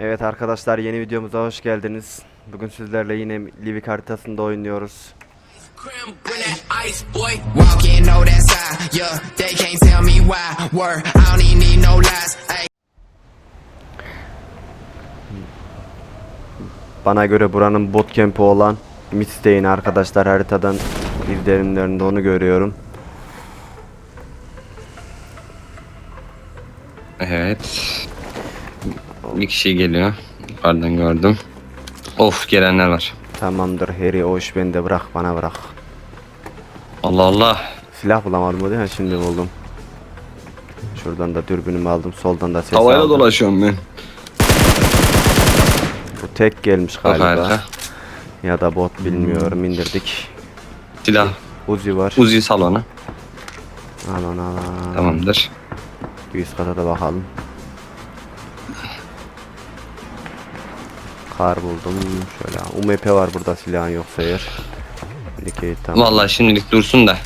Evet arkadaşlar yeni videomuza hoş geldiniz. Bugün sizlerle yine Livik haritasında oynuyoruz. Bana göre buranın bootcamp'i olan Midstay'in arkadaşlar haritadan izlenimlerinde onu görüyorum. Evet. Bir kişi geliyor. Yukarıdan gördüm. Of gelenler var. Tamamdır Harry o iş bende bırak bana bırak. Allah Allah. Silah bulamadım o değil mi? Şimdi buldum. Şuradan da dürbünümü aldım. Soldan da ses Havayla aldım. dolaşıyorum ben. Bu tek gelmiş Bak galiba. harika. Ya da bot bilmiyorum indirdik. Silah. Uzi var. Uzi al al. al. Tamamdır. Bir üst kata da bakalım. Kar buldum. Şöyle UMP var burada silahın yoksa eğer. Dikey tamam. Vallahi şimdilik dursun da.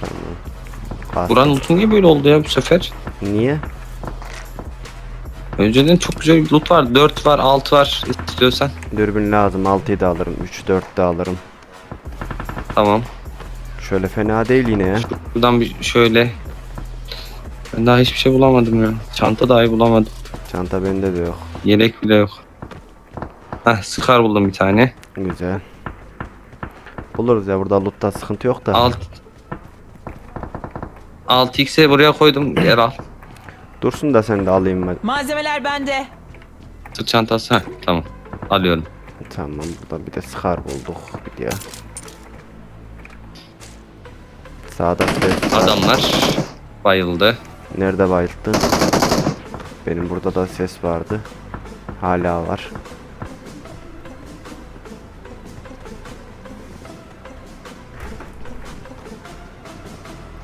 tamam. Kar. Buranın lootu niye böyle oldu ya bu sefer? Niye? Önceden çok güzel bir loot var. 4 var, 6 var istiyorsan. Dürbün lazım. 6'yı da alırım. 3 4 de alırım. Tamam. Şöyle fena değil yine ya. Buradan bir şöyle. Ben daha hiçbir şey bulamadım ya. Çanta dahi bulamadım. Çanta bende de yok. Yelek bile yok. Heh, Scar buldum bir tane. Güzel. Buluruz ya burada lootta sıkıntı yok da. Alt 6x'e buraya koydum. Yer al. Dursun da sen de alayım ben. Malzemeler bende. Sırt çantası. Heh, tamam. Alıyorum. Tamam burada bir de Scar bulduk. Bir de. Sağda. Adamlar bayıldı. Nerede bayılttın? Benim burada da ses vardı. Hala var.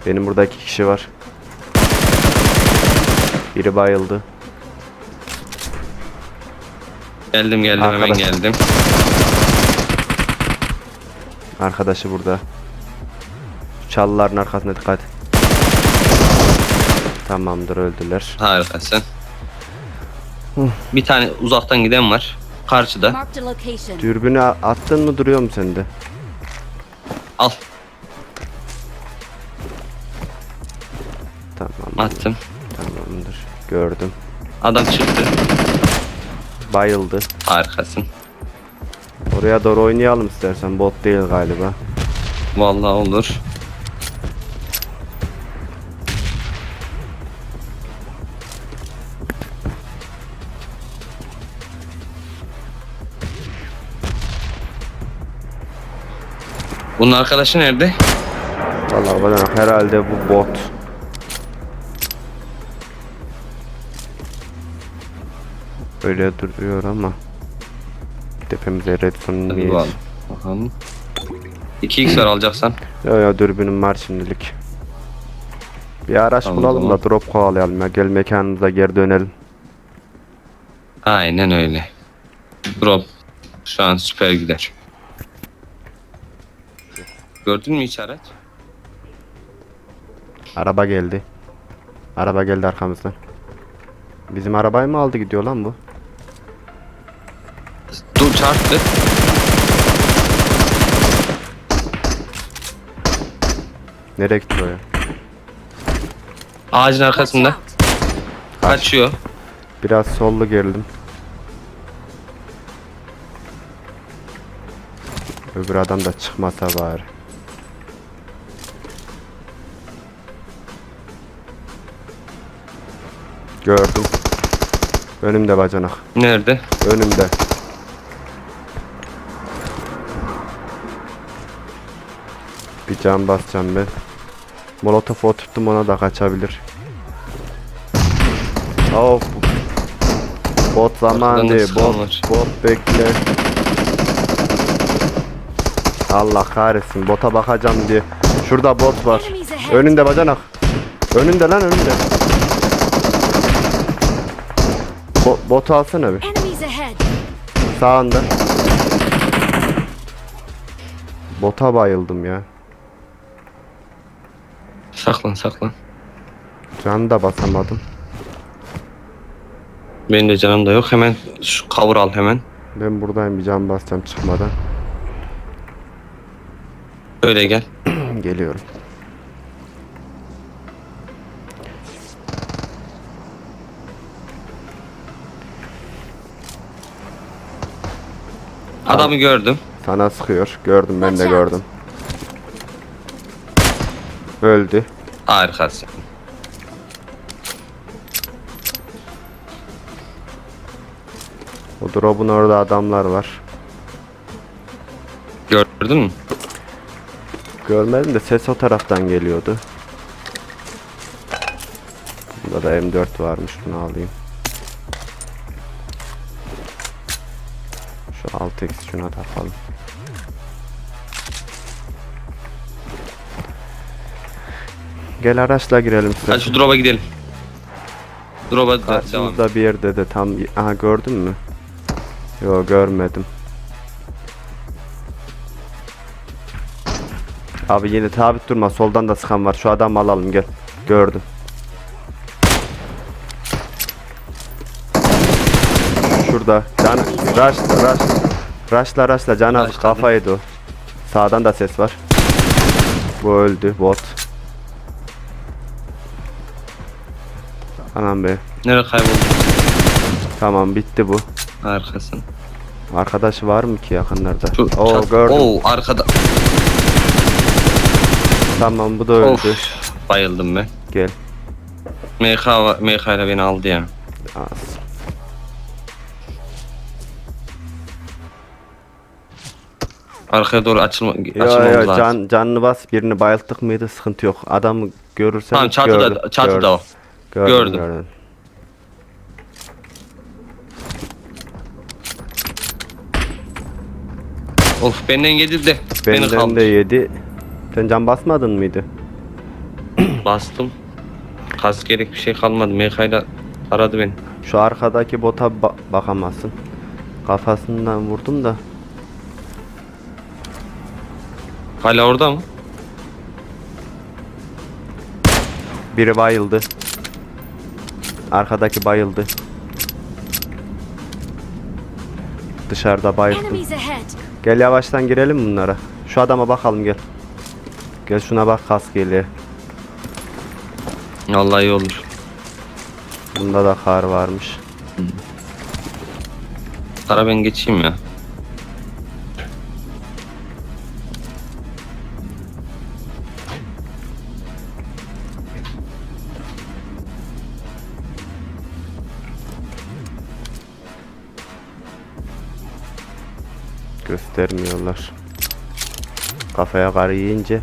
Benim burada iki kişi var. Biri bayıldı. Geldim geldim hemen Arkadaş. geldim. Arkadaşı burada. Şu Çalıların arkasına dikkat. Tamamdır öldüler. Harikasın. Bir tane uzaktan giden var. Karşıda. Dürbünü attın mı duruyor mu sende? Al. Attım. Tamamdır. Gördüm. Adam çıktı. Bayıldı. Harikasın. Oraya doğru oynayalım istersen. Bot değil galiba. Vallahi olur. Bunun arkadaşı nerede? Vallahi bana herhalde bu bot. Öyle duruyor ama. Tepemize redstone Hadi niye? bakalım. Bakalım. 2x var alacaksan. Ya ya dürbünüm var şimdilik. Bir araç Tamam, bulalım tamam. da drop kovalayalım ya. Gel mekanımıza geri dönelim. Aynen öyle. Drop. Şu an süper gider. Gördün mü hiç araç? Araba geldi. Araba geldi arkamızdan. Bizim arabayı mı aldı gidiyor lan bu? Dur çarptı. Nereye gitti o ya? Ağacın arkasında. Kaçıyor. Biraz sollu gerildim. Öbür adam da çıkmasa bari. Gördüm. Önümde bacanak. Nerede? Önümde. Can basacağım ben. Molotof oturttum ona da kaçabilir. Of. Bot zaman değil. Bot, var. bot bekle. Allah kahretsin. Bota bakacağım diye. Şurada bot var. Önünde bacanak. Önünde lan önünde. Bo botu alsana bir. Sağında. Bota bayıldım ya. Saklan saklan. Canı da basamadım. Benim de canım da yok. Hemen şu cover al hemen. Ben buradayım bir can basacağım çıkmadan. Öyle gel. Geliyorum. Adamı gördüm. Sana sıkıyor. Gördüm ben de gördüm. Öldü. Harikasın. O drop'un orada adamlar var. Gördün mü? Görmedim de ses o taraftan geliyordu. Burada da M4 varmış bunu alayım. Şu 6x şuna takalım. Gel araçla girelim. Hadi şu drop'a gidelim. Drop'a da devam. Karşımızda bir yerde de tam aha gördün mü? Yo görmedim. Abi yine sabit durma soldan da sıkan var şu adam alalım gel. Gördüm. Şurada can rush rush rushla rushla can az Rushladı. kafa yedi o. Sağdan da ses var. Bu öldü bot. Anam be. Nereye kayboldu? Tamam bitti bu. Harikasın. Arkadaşı var mı ki yakınlarda? Şu Oo çat- gördüm. Oo arkada. Tamam bu da öldü. Of. Bayıldım ben. Gel. MK, va- MK ile beni aldı ya. Az. Arkaya doğru açılma, Yo açılmamız yo lazım. can, canını bas birini bayılttık mıydı sıkıntı yok. Adamı görürsen Tamam çatıda, çatıda o. Gördüm, gördüm. gördüm. Of benden yedi de beni Benden kaldı. de yedi. Sen can basmadın mıydı? Bastım. Kas gerek bir şey kalmadı. İle aradı beni. Şu arkadaki bota ba- bakamazsın. Kafasından vurdum da. Hala orada mı? Biri bayıldı. Arkadaki bayıldı. Dışarıda ahead. Gel yavaştan girelim bunlara. Şu adama bakalım gel. Gel şuna bak kas geliyor. Vallahi iyi olur. Bunda da kar varmış. Ara ben geçeyim ya. Göstermiyorlar. Kafaya kar yiyince.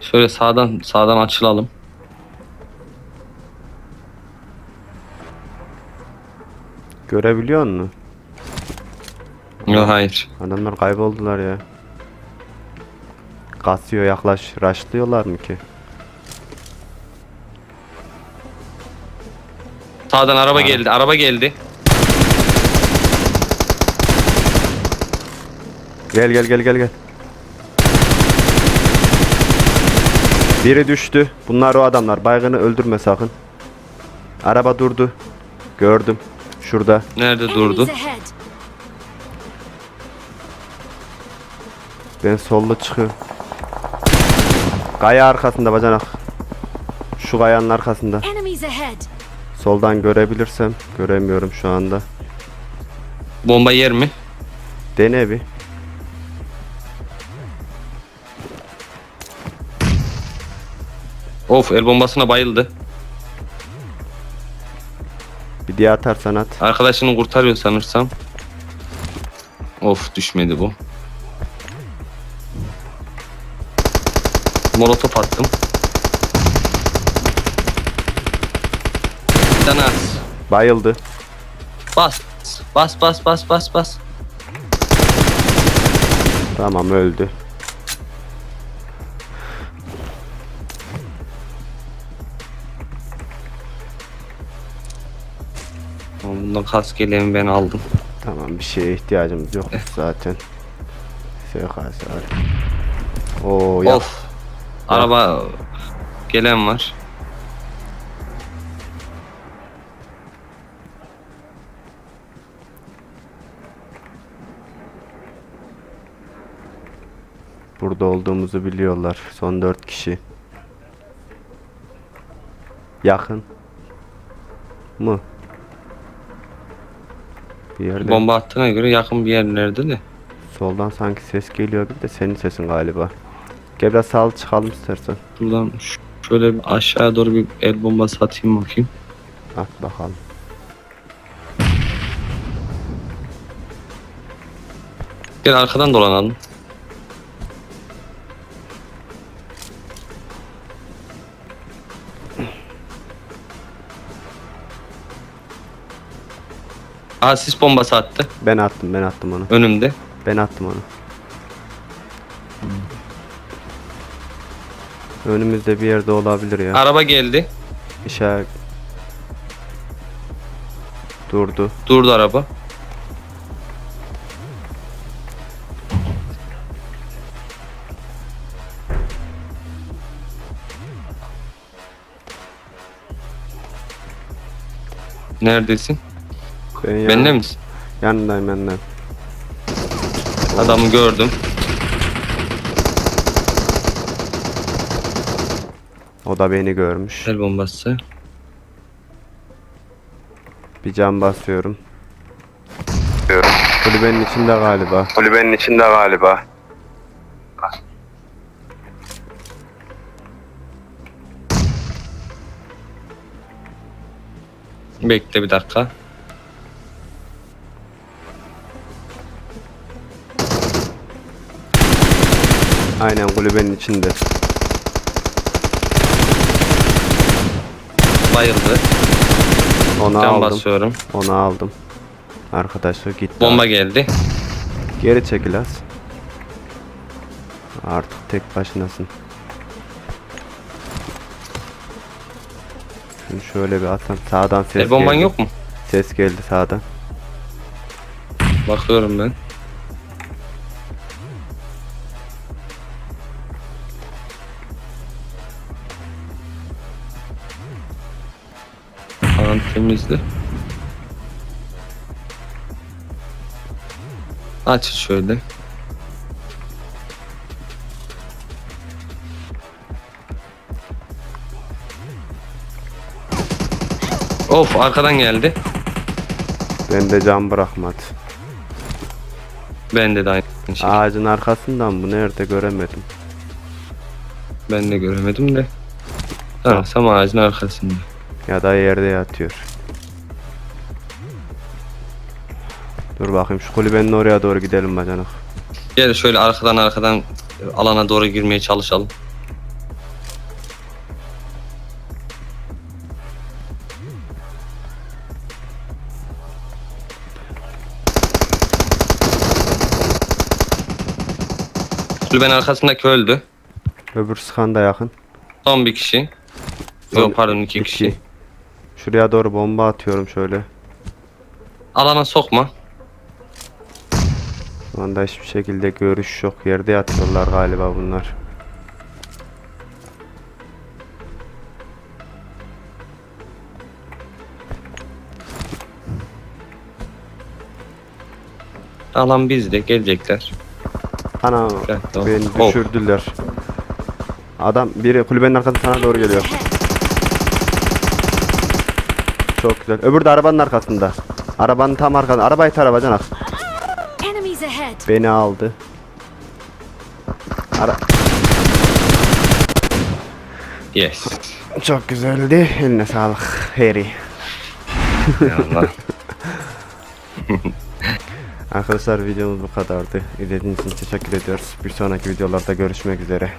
Şöyle sağdan sağdan açılalım. Görebiliyor musun? Yok hayır. Adamlar kayboldular ya. Kasıyor yaklaş. Raşlıyorlar mı ki? Sağdan araba geldi. Araba geldi. Gel gel gel gel gel. Biri düştü. Bunlar o adamlar. Baygını öldürme sakın. Araba durdu. Gördüm. Şurada. Nerede durdu? Enemies ahead. Ben solda çıkıyorum. Kaya arkasında bacanak. Şu kayanın arkasında. Soldan görebilirsem. Göremiyorum şu anda. Bomba yer mi? Dene bir. Of el bombasına bayıldı. Bir diye atarsan at. Arkadaşını kurtarıyor sanırsam. Of düşmedi bu. Molotof attım. Sen az. Bayıldı. Bas. Bas bas bas bas bas. Tamam öldü. Bundan kas geleğimi ben aldım. Tamam bir şeye ihtiyacımız yok zaten. SKS var. Oo ya. Of. Araba gelen var. Burada olduğumuzu biliyorlar. Son 4 kişi. Yakın. Mı? Bir yerde. Bomba attığına göre yakın bir yerlerde de. Soldan sanki ses geliyor gibi de senin sesin galiba. Gel biraz sağ çıkalım istersen. Buradan ş- şöyle bir aşağıya doğru bir el bombası atayım bakayım. At bakalım. Gel arkadan dolanalım. Aa sis bombası attı Ben attım ben attım onu. önümde. Ben attım onu. Önümüzde bir yerde olabilir ya. Araba geldi. İşaret. Durdu. Durdu araba. Neredesin? Ben yan- Bende misin? Yanındayım yanındayım. Adamı gördüm. O da beni görmüş. El bombası. Bir cam basıyorum. Kulübenin içinde galiba. Kulübenin içinde galiba. Bekle bir dakika. Aynen kulübenin içinde. Bayıldı. Onu Can aldım. basıyorum. Onu aldım. Arkadaşlar gitti. Bomba geldi. Geri çekil az. Artık tek başınasın. Şunu şöyle bir atsam sağdan ses El bomban geldi. yok mu? Ses geldi sağdan. Bakıyorum ben. Alan temizdi. Aç şöyle. Of arkadan geldi. Ben de cam bırakmadı. Bende de aynı şey. Ağacın arkasından bu nerede göremedim. Ben de göremedim de. Ha, tam ağacın arkasında. Ya da yerde yatıyor. Dur bakayım şu kulübenin oraya doğru gidelim bacanak. Gel şöyle arkadan arkadan alana doğru girmeye çalışalım. Kulübenin arkasındaki öldü. Öbür sıkan da yakın. Son bir kişi. Son Yok pardon iki iki. kişi. Şuraya doğru bomba atıyorum şöyle. Alana sokma. Şu anda hiçbir şekilde görüş yok. Yerde yatıyorlar galiba bunlar. Alan bizde gelecekler. Ana Gel, tamam. beni düşürdüler. Adam biri kulübenin arkasına sana doğru geliyor. Çok güzel. Öbürü de arabanın arkasında. Arabanın tam arkasında. Arabayı bacanak. Enemies ahead. Beni aldı. Ara Yes. Çok güzeldi. Eline sağlık. Harry. Eyvallah. Arkadaşlar videomuz bu kadardı. İzlediğiniz için teşekkür ediyoruz. Bir sonraki videolarda görüşmek üzere.